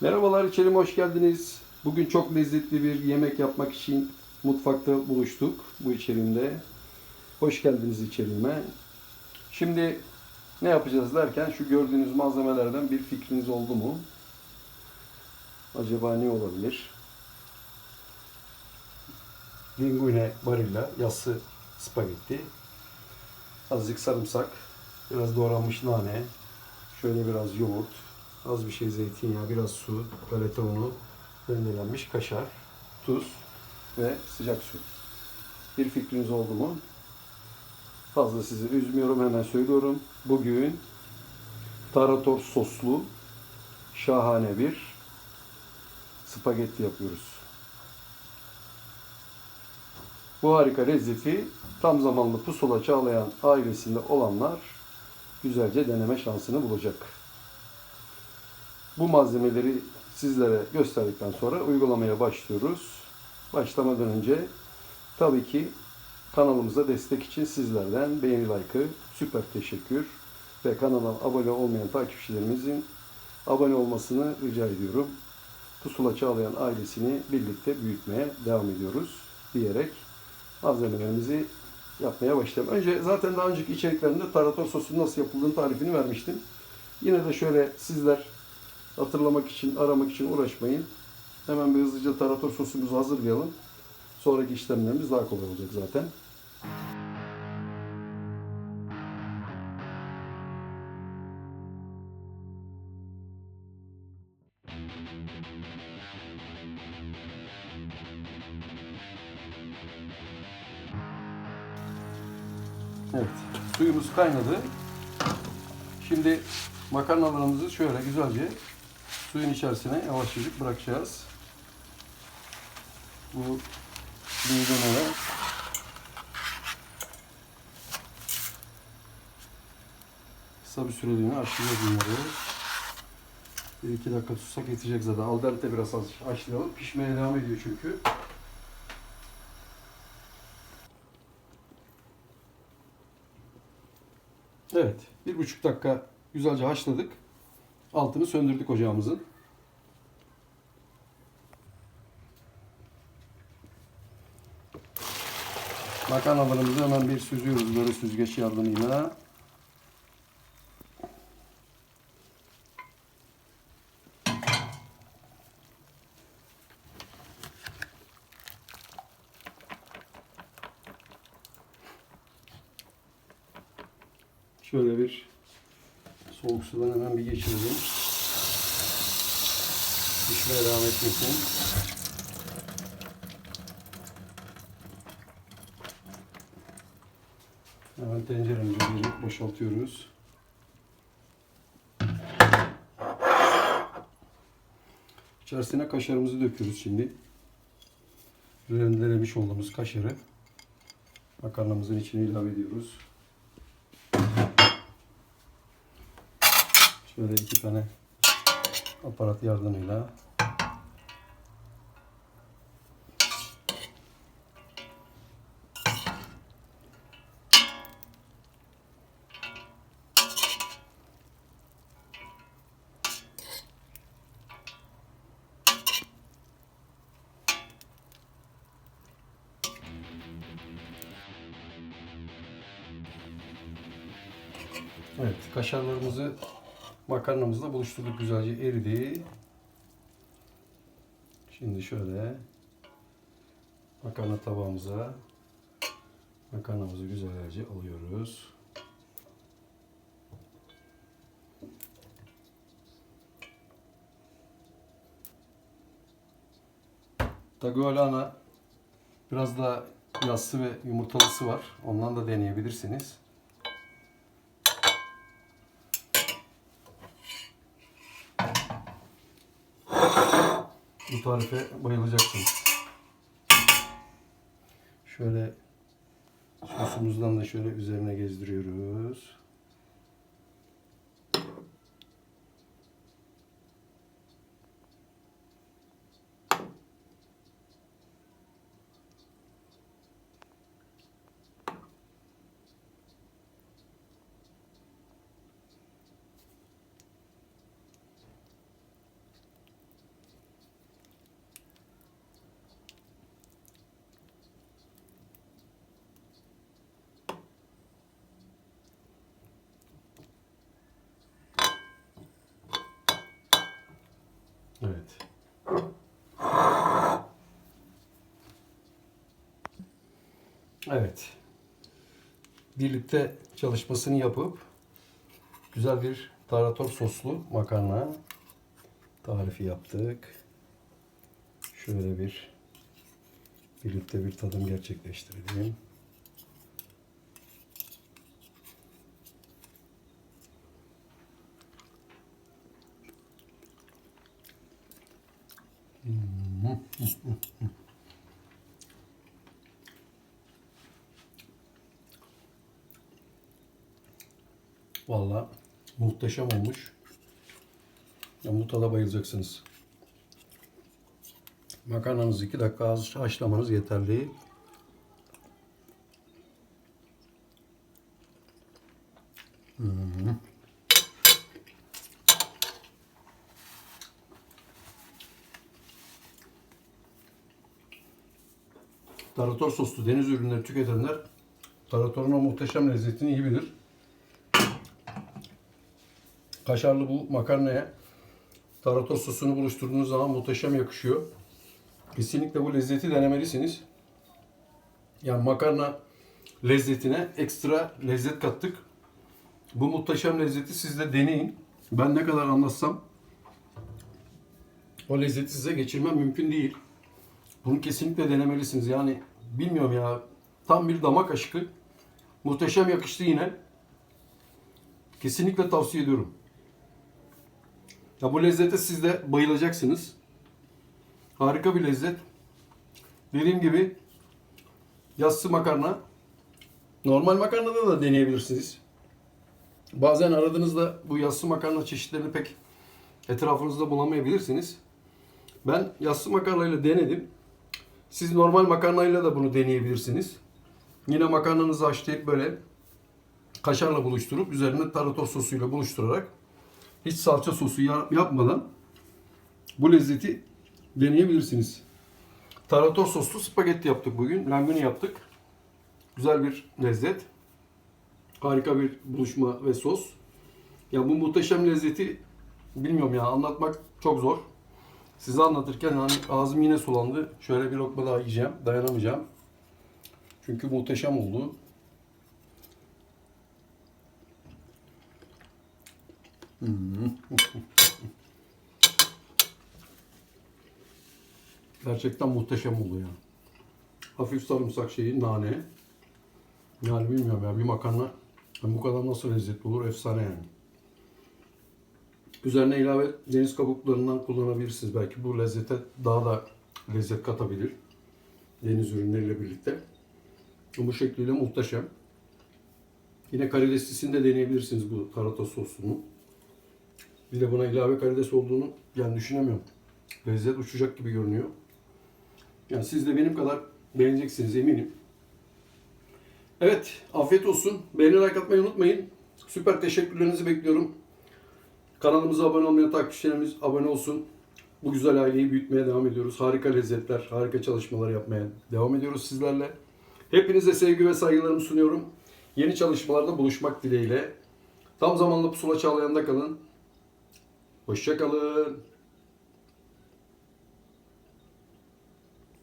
Merhabalar içerim hoş geldiniz. Bugün çok lezzetli bir yemek yapmak için mutfakta buluştuk bu içerimde. Hoş geldiniz içerime. Şimdi ne yapacağız derken şu gördüğünüz malzemelerden bir fikriniz oldu mu? Acaba ne olabilir? Linguine barilla, yassı spagetti, azıcık sarımsak, biraz doğranmış nane, şöyle biraz yoğurt, az bir şey zeytinyağı, biraz su, galeta unu, rendelenmiş kaşar, tuz ve sıcak su. Bir fikriniz oldu mu? Fazla sizi üzmüyorum hemen söylüyorum. Bugün tarator soslu şahane bir spagetti yapıyoruz. Bu harika lezzeti tam zamanlı pusula çağlayan ailesinde olanlar güzelce deneme şansını bulacak. Bu malzemeleri sizlere gösterdikten sonra uygulamaya başlıyoruz. Başlamadan önce tabii ki kanalımıza destek için sizlerden beğeni like'ı süper teşekkür ve kanala abone olmayan takipçilerimizin abone olmasını rica ediyorum. Pusula Çağlayan ailesini birlikte büyütmeye devam ediyoruz diyerek malzemelerimizi yapmaya başlayalım. Önce zaten daha önceki içeriklerimde tarator sosunun nasıl yapıldığını tarifini vermiştim. Yine de şöyle sizler hatırlamak için, aramak için uğraşmayın. Hemen bir hızlıca tarator sosumuzu hazırlayalım. Sonraki işlemlerimiz daha kolay olacak zaten. Evet, suyumuz kaynadı. Şimdi makarnalarımızı şöyle güzelce suyun içerisine yavaşçacık bırakacağız. Bu bilgilenere kısa bir süreliğine haşlayacağız bunları. Bir iki dakika tutsak yetecek zaten. Al dente biraz az haşlayalım. Pişmeye devam ediyor çünkü. Evet. Bir buçuk dakika güzelce haşladık. Altını söndürdük ocağımızın. Makarnalarımızı hemen bir süzüyoruz böyle süzgeç yardımıyla. Şöyle bir soğuk sudan hemen bir geçirelim. Pişmeye devam etmesin. Hemen tenceremizi bir boşaltıyoruz. İçerisine kaşarımızı döküyoruz şimdi. Rendelemiş olduğumuz kaşarı makarnamızın içine ilave ediyoruz. Şöyle iki tane aparat yardımıyla. Evet, kaşarlarımızı makarnamızla buluşturduk güzelce eridi. Şimdi şöyle makarna tabağımıza makarnamızı güzelce alıyoruz. Tagliolana biraz da yassı ve yumurtalısı var. Ondan da deneyebilirsiniz. Bu tarife bayılacaksınız. Şöyle sosumuzdan da şöyle üzerine gezdiriyoruz. Evet. Evet. Birlikte çalışmasını yapıp güzel bir tarator soslu makarna tarifi yaptık. Şöyle bir birlikte bir tadım gerçekleştirelim. Vallahi muhteşem olmuş. Ya bu bayılacaksınız. Makarnanızı 2 dakika haşlamanız yeterli. Tarator soslu deniz ürünleri tüketenler taratorun o muhteşem lezzetini iyi bilir. Kaşarlı bu makarnaya tarator sosunu buluşturduğunuz zaman muhteşem yakışıyor. Kesinlikle bu lezzeti denemelisiniz. Yani makarna lezzetine ekstra lezzet kattık. Bu muhteşem lezzeti siz de deneyin. Ben ne kadar anlatsam o lezzeti size geçirmem mümkün değil. Bunu kesinlikle denemelisiniz. Yani bilmiyorum ya tam bir damak aşkı. Muhteşem yakıştı yine. Kesinlikle tavsiye ediyorum. Ya bu lezzete siz de bayılacaksınız. Harika bir lezzet. Dediğim gibi yassı makarna. Normal makarnada da deneyebilirsiniz. Bazen aradığınızda bu yassı makarna çeşitlerini pek etrafınızda bulamayabilirsiniz. Ben yassı makarnayla denedim. Siz normal makarnayla da bunu deneyebilirsiniz. Yine makarnanızı haşlayıp böyle kaşarla buluşturup üzerine tarator sosuyla buluşturarak hiç salça sosu ya- yapmadan bu lezzeti deneyebilirsiniz. Tarator soslu spagetti yaptık bugün. Languni yaptık. Güzel bir lezzet. Harika bir buluşma ve sos. Ya bu muhteşem lezzeti bilmiyorum ya anlatmak çok zor. Size anlatırken hani ağzım yine sulandı. Şöyle bir lokma daha yiyeceğim. Dayanamayacağım. Çünkü muhteşem oldu. Gerçekten muhteşem oldu ya. Hafif sarımsak şeyi, nane. Yani bilmiyorum ya bir makarna bu kadar nasıl lezzetli olur efsane yani. Üzerine ilave deniz kabuklarından kullanabilirsiniz. Belki bu lezzete daha da lezzet katabilir. Deniz ürünleriyle birlikte. Bu şekliyle muhteşem. Yine karideslisini de deneyebilirsiniz bu tarata sosunu. Bir de buna ilave karides olduğunu yani düşünemiyorum. Lezzet uçacak gibi görünüyor. Yani siz de benim kadar beğeneceksiniz eminim. Evet, afiyet olsun. Beğeni like atmayı unutmayın. Süper teşekkürlerinizi bekliyorum. Kanalımıza abone olmayan takipçilerimiz abone olsun. Bu güzel aileyi büyütmeye devam ediyoruz. Harika lezzetler, harika çalışmalar yapmaya devam ediyoruz sizlerle. Hepinize sevgi ve saygılarımı sunuyorum. Yeni çalışmalarda buluşmak dileğiyle. Tam zamanlı pusula çağlayanında kalın. Hoşçakalın.